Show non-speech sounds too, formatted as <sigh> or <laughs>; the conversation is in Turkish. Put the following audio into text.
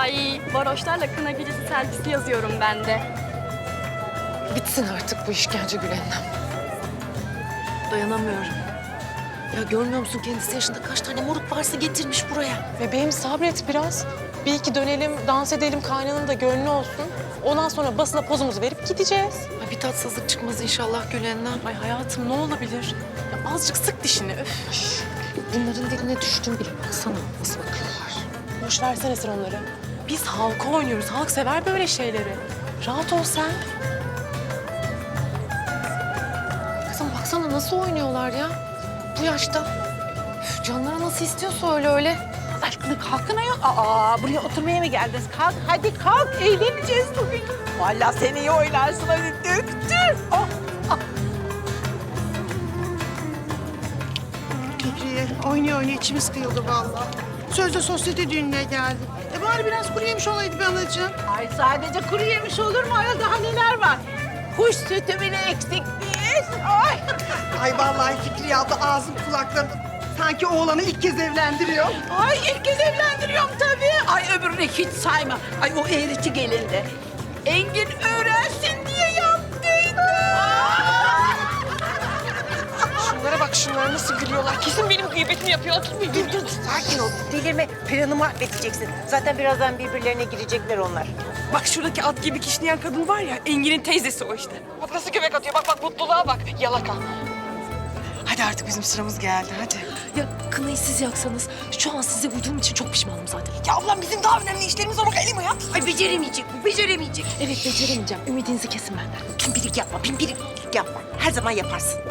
Ay varoşlarla kına gecesi selfisi yazıyorum ben de. Bitsin artık bu işkence Gülen'den. Dayanamıyorum. Ya görmüyor musun kendisi yaşında kaç tane moruk varsa getirmiş buraya. Bebeğim sabret biraz. Bir iki dönelim, dans edelim, kaynanın da gönlü olsun. Ondan sonra basına pozumuzu verip gideceğiz. Ay bir tatsızlık çıkmaz inşallah Gülen'den. Ay hayatım ne olabilir? Ya azıcık sık dişini. Öf. Bunların diline düştüm bile. Baksana nasıl bakıyorlar. Boş versene sen onları. Biz halka oynuyoruz. Halk sever böyle şeyleri. Rahat ol sen. Kızım baksana nasıl oynuyorlar ya. Bu yaşta. Üf, canları nasıl istiyorsa öyle öyle. Aşkına kalkına yok. Aa buraya oturmaya mı geldiniz? Kalk hadi kalk eğleneceğiz bugün. Vallahi sen iyi oynarsın hadi döktür. Oh. Fikriye oynuyor oynuyor içimiz kıyıldı vallahi. Sözde sosyete düğününe geldik. E bari biraz kuru yemiş olaydı be anacığım. Ay sadece kuru yemiş olur mu? Ayol daha neler var? Kuş sütü bile eksik değil. Ay. <laughs> Ay vallahi Fikriye abla ağzım kulaklarım. Sanki oğlanı ilk kez evlendiriyor. Ay ilk kez evlendiriyorum tabii. Ay öbürünü hiç sayma. Ay o eğriti gelindi. Engin öğrensin Şunlara bak şunlara nasıl gülüyorlar. Kesin benim gıybetimi yapıyor. Dur dur dur. Sakin ol. Delirme. Planı mahvedeceksin. Zaten birazdan birbirlerine girecekler onlar. Bak şuradaki at gibi kişneyen kadın var ya, Engin'in teyzesi o işte. Bak nasıl göbek atıyor. Bak bak mutluluğa bak. Yalaka. Hadi artık bizim sıramız geldi, hadi. Ya kınayı siz yaksanız şu an size uyduğum için çok pişmanım zaten. Ya ablam bizim daha önemli işlerimiz var, bak elim ayağım. Ay beceremeyecek bu. Beceremeyecek. Evet beceremeyeceğim. Ümidinizi kesin benden. Pimpirik yapma. Pimpirik yapma. Her zaman yaparsın.